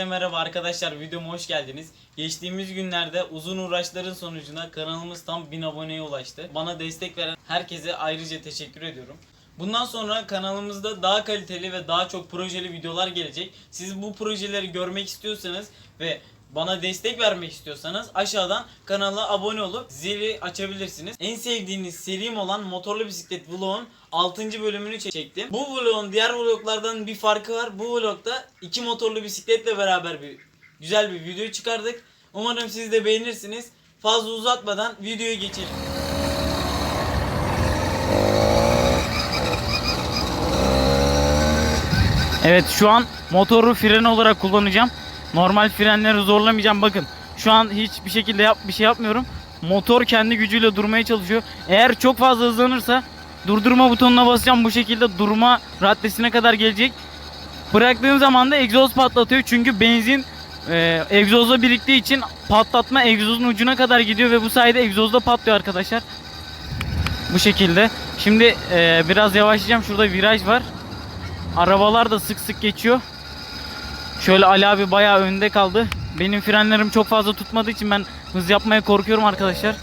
Herkese merhaba arkadaşlar videoma hoş geldiniz. Geçtiğimiz günlerde uzun uğraşların sonucunda kanalımız tam 1000 aboneye ulaştı. Bana destek veren herkese ayrıca teşekkür ediyorum. Bundan sonra kanalımızda daha kaliteli ve daha çok projeli videolar gelecek. Siz bu projeleri görmek istiyorsanız ve bana destek vermek istiyorsanız aşağıdan kanala abone olup zili açabilirsiniz. En sevdiğiniz serim olan motorlu bisiklet vlogun 6. bölümünü çek- çektim. Bu vlogun diğer vloglardan bir farkı var. Bu vlogda iki motorlu bisikletle beraber bir güzel bir video çıkardık. Umarım siz de beğenirsiniz. Fazla uzatmadan videoya geçelim. Evet şu an motoru fren olarak kullanacağım. Normal frenleri zorlamayacağım. Bakın şu an hiçbir şekilde yap bir şey yapmıyorum. Motor kendi gücüyle durmaya çalışıyor. Eğer çok fazla hızlanırsa durdurma butonuna basacağım. Bu şekilde durma raddesine kadar gelecek. Bıraktığım zaman da egzoz patlatıyor. Çünkü benzin e, egzozla biriktiği için patlatma egzozun ucuna kadar gidiyor ve bu sayede egzozda patlıyor arkadaşlar. Bu şekilde. Şimdi e, biraz yavaşlayacağım. Şurada viraj var. Arabalar da sık sık geçiyor. Şöyle Ali abi bayağı önde kaldı. Benim frenlerim çok fazla tutmadığı için ben hız yapmaya korkuyorum arkadaşlar.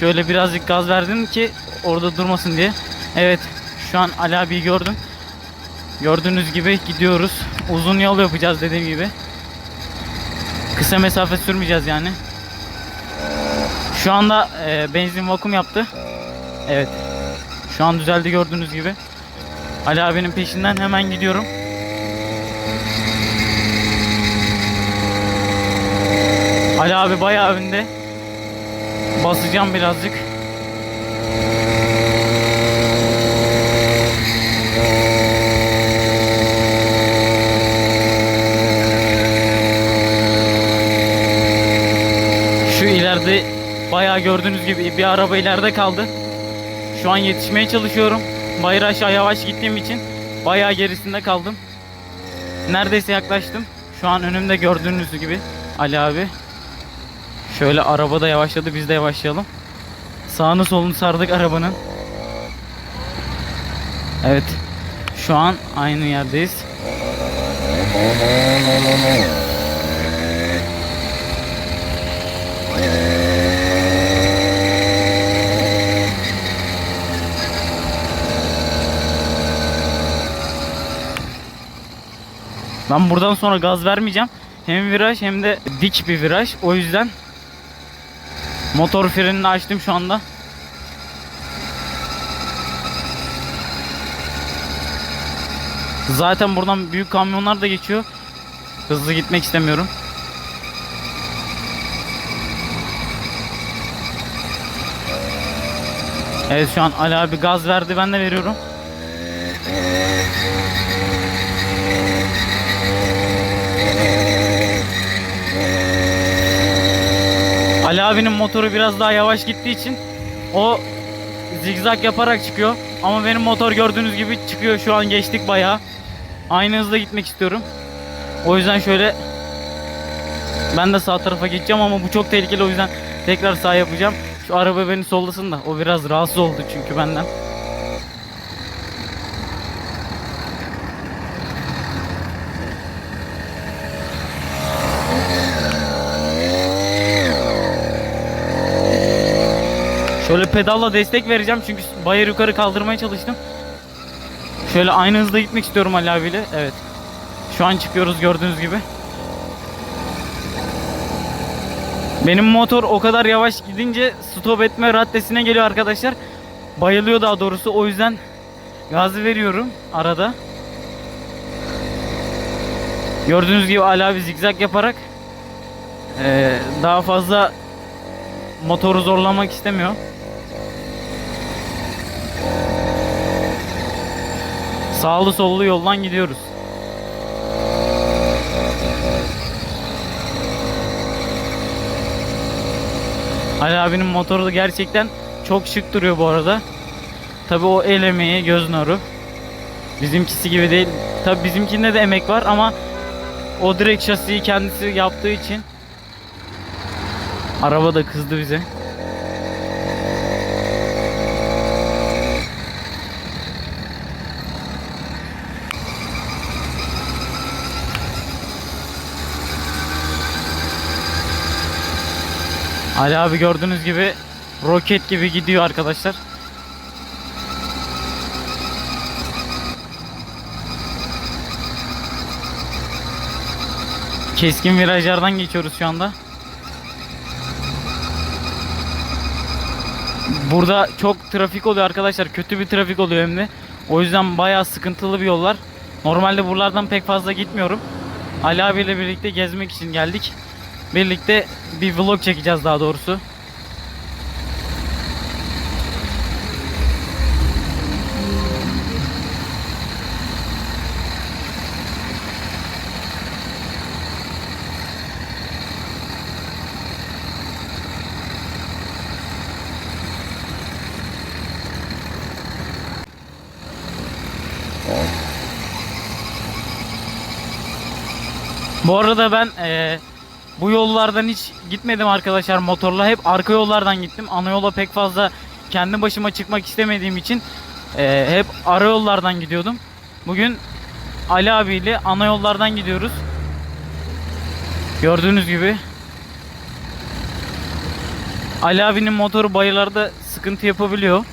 Şöyle birazcık gaz verdim ki orada durmasın diye. Evet şu an Ali abiyi gördüm. Gördüğünüz gibi gidiyoruz. Uzun yol yapacağız dediğim gibi. Kısa mesafe sürmeyeceğiz yani. Şu anda e, benzin vakum yaptı. Evet. Şu an düzeldi gördüğünüz gibi. Ali abinin peşinden hemen gidiyorum. Ali abi bayağı önde. Basacağım birazcık. Şu ileride bayağı gördüğünüz gibi bir araba ileride kaldı. Şu an yetişmeye çalışıyorum. Bayır aşağı yavaş gittiğim için bayağı gerisinde kaldım. Neredeyse yaklaştım. Şu an önümde gördüğünüz gibi Ali abi. Şöyle araba da yavaşladı biz de yavaşlayalım. Sağını solunu sardık arabanın. Evet. Şu an aynı yerdeyiz. Ben buradan sonra gaz vermeyeceğim. Hem viraj hem de dik bir viraj. O yüzden motor frenini açtım şu anda. Zaten buradan büyük kamyonlar da geçiyor. Hızlı gitmek istemiyorum. Evet şu an Ali abi gaz verdi ben de veriyorum. Ali abinin motoru biraz daha yavaş gittiği için o zigzag yaparak çıkıyor. Ama benim motor gördüğünüz gibi çıkıyor. Şu an geçtik bayağı. Aynı hızda gitmek istiyorum. O yüzden şöyle ben de sağ tarafa geçeceğim ama bu çok tehlikeli o yüzden tekrar sağ yapacağım. Şu araba beni sollasın da o biraz rahatsız oldu çünkü benden. Şöyle pedalla destek vereceğim çünkü bayır yukarı kaldırmaya çalıştım. Şöyle aynı hızda gitmek istiyorum Ali abiyle. Evet. Şu an çıkıyoruz gördüğünüz gibi. Benim motor o kadar yavaş gidince stop etme raddesine geliyor arkadaşlar. Bayılıyor daha doğrusu. O yüzden gazı veriyorum arada. Gördüğünüz gibi Ali abi zigzag yaparak daha fazla motoru zorlamak istemiyor. Sağlı sollu yoldan gidiyoruz. Ali abinin motoru da gerçekten çok şık duruyor bu arada. Tabi o el emeği, göz nuru. Bizimkisi gibi değil. Tabi bizimkinde de emek var ama o direkt şasiyi kendisi yaptığı için araba da kızdı bize. Ali abi gördüğünüz gibi roket gibi gidiyor arkadaşlar. Keskin virajlardan geçiyoruz şu anda. Burada çok trafik oluyor arkadaşlar. Kötü bir trafik oluyor hem de. O yüzden bayağı sıkıntılı bir yollar. Normalde buralardan pek fazla gitmiyorum. Ali abiyle birlikte gezmek için geldik. Birlikte bir vlog çekeceğiz daha doğrusu. Bu arada ben eee, bu yollardan hiç gitmedim arkadaşlar motorla. Hep arka yollardan gittim. Ana yola pek fazla kendi başıma çıkmak istemediğim için eee, hep ara yollardan gidiyordum. Bugün Ali abiyle ana yollardan gidiyoruz. Gördüğünüz gibi. Ali abinin motoru bayırlarda sıkıntı yapabiliyor.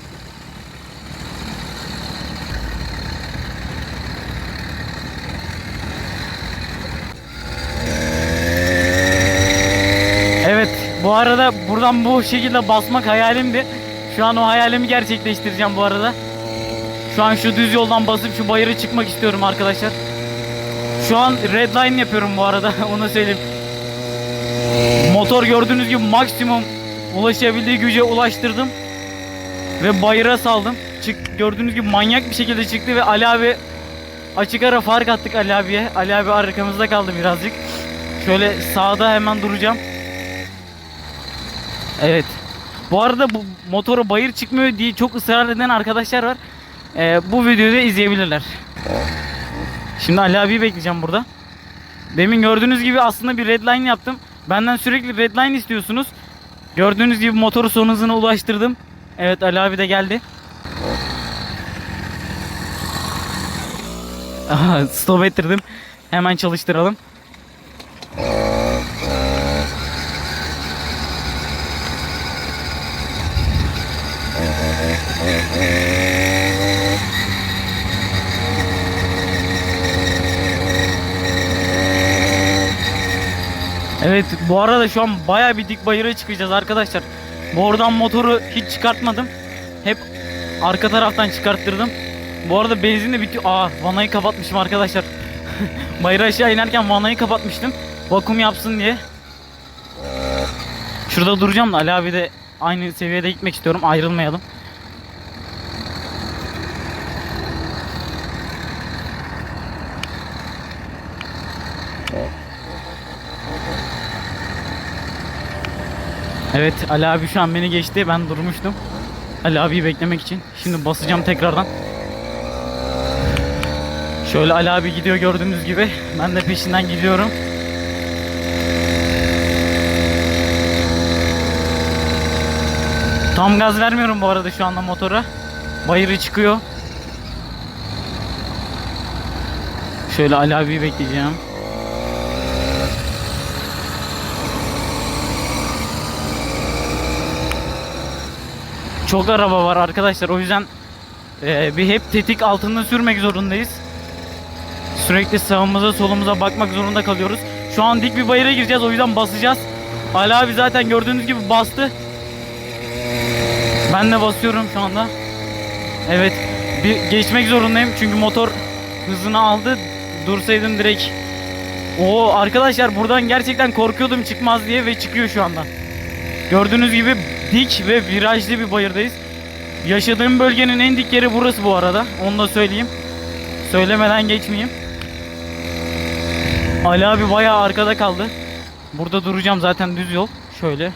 Evet bu arada buradan bu şekilde basmak hayalimdi. Şu an o hayalimi gerçekleştireceğim bu arada. Şu an şu düz yoldan basıp şu bayırı çıkmak istiyorum arkadaşlar. Şu an red line yapıyorum bu arada onu söyleyeyim. Motor gördüğünüz gibi maksimum ulaşabildiği güce ulaştırdım. Ve bayıra saldım. Çık, gördüğünüz gibi manyak bir şekilde çıktı ve Ali abi açık ara fark attık Ali abiye. Ali abi arkamızda kaldı birazcık. Şöyle sağda hemen duracağım. Evet. Bu arada bu motoru bayır çıkmıyor diye çok ısrar eden arkadaşlar var. Ee, bu videoyu da izleyebilirler. Şimdi Ali abiyi bekleyeceğim burada. Demin gördüğünüz gibi aslında bir red line yaptım. Benden sürekli red line istiyorsunuz. Gördüğünüz gibi motoru son hızına ulaştırdım. Evet Ali abi de geldi. Stop ettirdim. Hemen çalıştıralım. Evet bu arada şu an baya bir dik bayıra çıkacağız arkadaşlar. Bu oradan motoru hiç çıkartmadım. Hep arka taraftan çıkarttırdım. Bu arada benzin de bitiyor. Aa vanayı kapatmışım arkadaşlar. Bayıra aşağı inerken vanayı kapatmıştım. Vakum yapsın diye. Şurada duracağım da Ali abi de aynı seviyede gitmek istiyorum. Ayrılmayalım. Evet Ali abi şu an beni geçti. Ben durmuştum. Ali abiyi beklemek için. Şimdi basacağım tekrardan. Şöyle Ali abi gidiyor gördüğünüz gibi. Ben de peşinden gidiyorum. Tam gaz vermiyorum bu arada şu anda motora. Bayırı çıkıyor. Şöyle Ali abiyi bekleyeceğim. Çok araba var arkadaşlar o yüzden e, bir hep tetik altında sürmek zorundayız. Sürekli sağımıza solumuza bakmak zorunda kalıyoruz. Şu an dik bir bayıra gireceğiz o yüzden basacağız. Ali abi zaten gördüğünüz gibi bastı. Ben de basıyorum şu anda. Evet bir geçmek zorundayım çünkü motor hızını aldı. Dursaydım direkt. Oo arkadaşlar buradan gerçekten korkuyordum çıkmaz diye ve çıkıyor şu anda. Gördüğünüz gibi dik ve virajlı bir bayırdayız. Yaşadığım bölgenin en dik yeri burası bu arada. Onu da söyleyeyim. Söylemeden geçmeyeyim. Ali abi bayağı arkada kaldı. Burada duracağım zaten düz yol. Şöyle.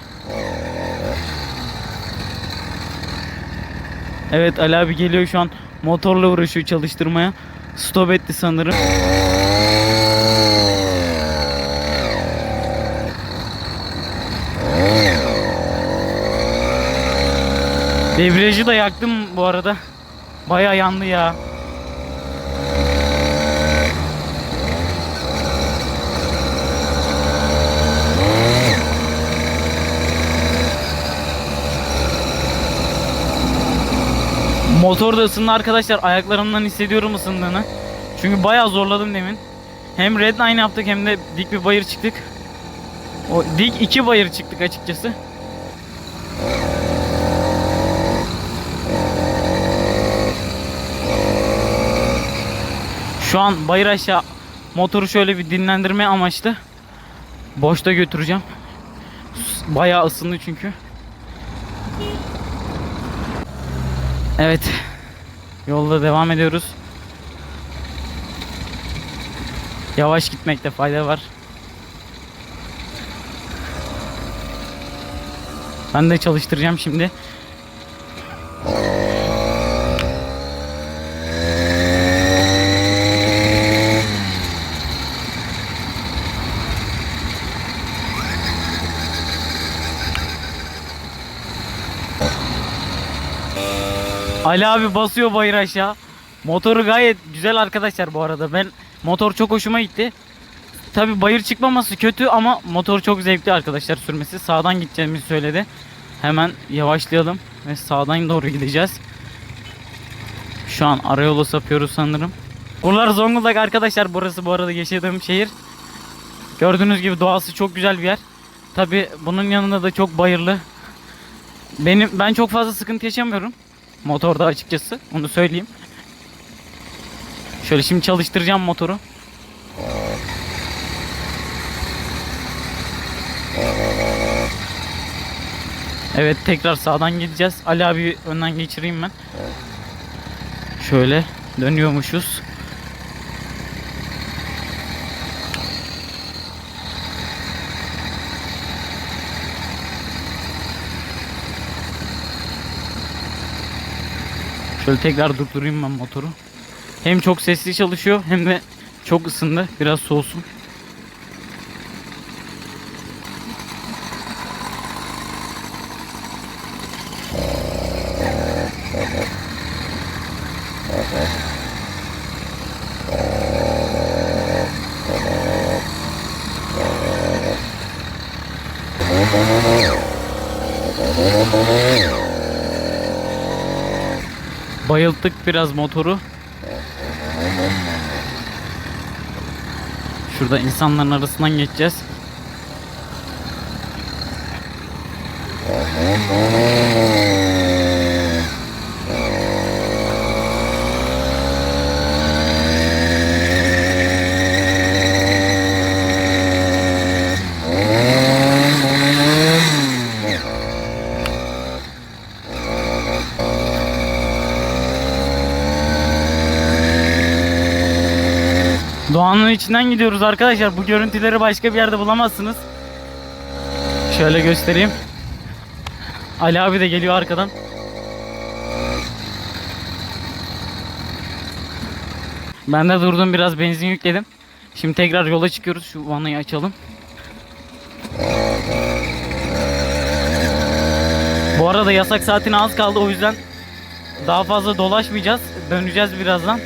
Evet Ali abi geliyor şu an motorla uğraşıyor çalıştırmaya. Stop etti sanırım. Debriyajı da yaktım bu arada. Baya yandı ya. Motor da ısındı arkadaşlar. Ayaklarımdan hissediyorum ısındığını. Çünkü bayağı zorladım demin. Hem redline yaptık hem de dik bir bayır çıktık. O dik iki bayır çıktık açıkçası. Şu an bayır aşağı motoru şöyle bir dinlendirme amaçlı boşta götüreceğim. Bayağı ısındı çünkü. Evet. Yolda devam ediyoruz. Yavaş gitmekte fayda var. Ben de çalıştıracağım şimdi. Ali abi basıyor bayır aşağı. Motoru gayet güzel arkadaşlar bu arada. Ben motor çok hoşuma gitti. Tabi bayır çıkmaması kötü ama motor çok zevkli arkadaşlar sürmesi. Sağdan gideceğimizi söyledi. Hemen yavaşlayalım ve sağdan doğru gideceğiz. Şu an arayolu sapıyoruz sanırım. Buralar Zonguldak arkadaşlar. Burası bu arada yaşadığım şehir. Gördüğünüz gibi doğası çok güzel bir yer. Tabi bunun yanında da çok bayırlı. Benim ben çok fazla sıkıntı yaşamıyorum motorda açıkçası. Onu söyleyeyim. Şöyle şimdi çalıştıracağım motoru. Evet tekrar sağdan gideceğiz. Ali abi önden geçireyim ben. Şöyle dönüyormuşuz. Şöyle tekrar durdurayım ben motoru. Hem çok sesli çalışıyor hem de çok ısındı. Biraz soğusun. Bayılttık biraz motoru. Şurada insanların arasından geçeceğiz. Doğanın içinden gidiyoruz arkadaşlar. Bu görüntüleri başka bir yerde bulamazsınız. Şöyle göstereyim. Ali abi de geliyor arkadan. Ben de durdum biraz benzin yükledim. Şimdi tekrar yola çıkıyoruz. Şu vanayı açalım. Bu arada yasak saatine az kaldı o yüzden daha fazla dolaşmayacağız. Döneceğiz birazdan.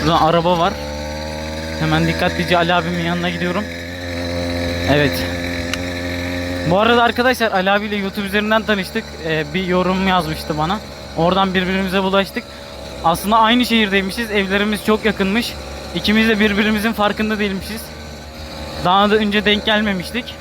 Şurada araba var. Hemen dikkatlice Ali abimin yanına gidiyorum. Evet. Bu arada arkadaşlar Ali abiyle YouTube üzerinden tanıştık. Ee, bir yorum yazmıştı bana. Oradan birbirimize bulaştık. Aslında aynı şehirdeymişiz. Evlerimiz çok yakınmış. İkimiz de birbirimizin farkında değilmişiz. Daha da önce denk gelmemiştik.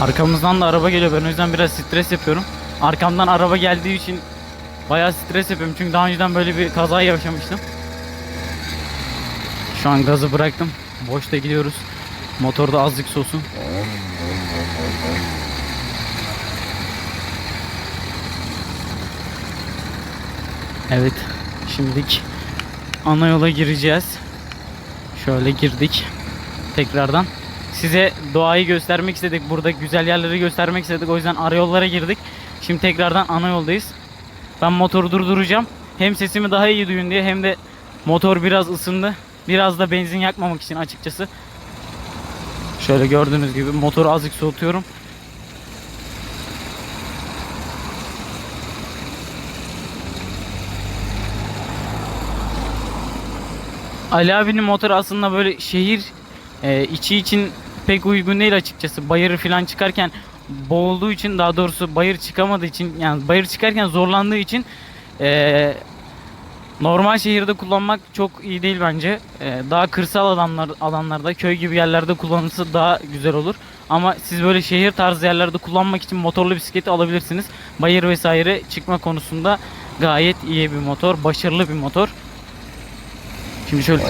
Arkamızdan da araba geliyor. Ben o yüzden biraz stres yapıyorum. Arkamdan araba geldiği için bayağı stres yapıyorum. Çünkü daha önceden böyle bir kaza yaşamıştım. Şu an gazı bıraktım. Boşta gidiyoruz. Motorda azıcık soğusun. Evet. Şimdilik ana yola gireceğiz. Şöyle girdik. Tekrardan size doğayı göstermek istedik. Burada güzel yerleri göstermek istedik. O yüzden ara yollara girdik. Şimdi tekrardan ana yoldayız. Ben motoru durduracağım. Hem sesimi daha iyi duyun diye hem de motor biraz ısındı. Biraz da benzin yakmamak için açıkçası. Şöyle gördüğünüz gibi motoru azıcık soğutuyorum. Ali abinin motoru aslında böyle şehir e, içi için pek uygun değil açıkçası. Bayır falan çıkarken boğulduğu için daha doğrusu bayır çıkamadığı için yani bayır çıkarken zorlandığı için e, normal şehirde kullanmak çok iyi değil bence. E, daha kırsal alanlar alanlarda köy gibi yerlerde kullanılsa daha güzel olur. Ama siz böyle şehir tarzı yerlerde kullanmak için motorlu bisikleti alabilirsiniz. Bayır vesaire çıkma konusunda gayet iyi bir motor, başarılı bir motor. Şimdi şöyle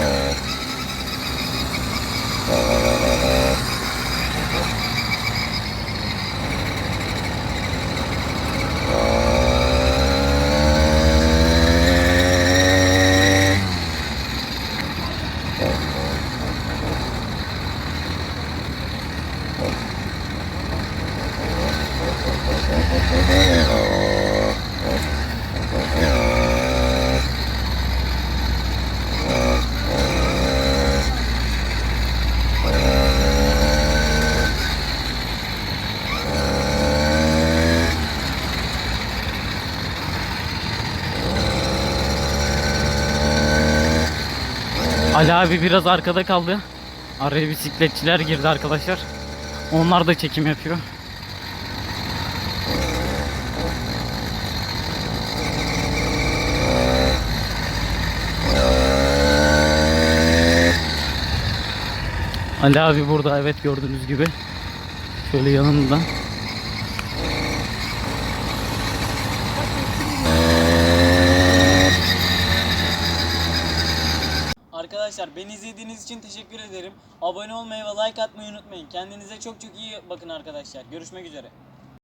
Ali abi biraz arkada kaldı. Araya bisikletçiler girdi arkadaşlar. Onlar da çekim yapıyor. Ali abi burada evet gördüğünüz gibi. Şöyle yanımda. Arkadaşlar beni izlediğiniz için teşekkür ederim. Abone olmayı ve like atmayı unutmayın. Kendinize çok çok iyi bakın arkadaşlar. Görüşmek üzere.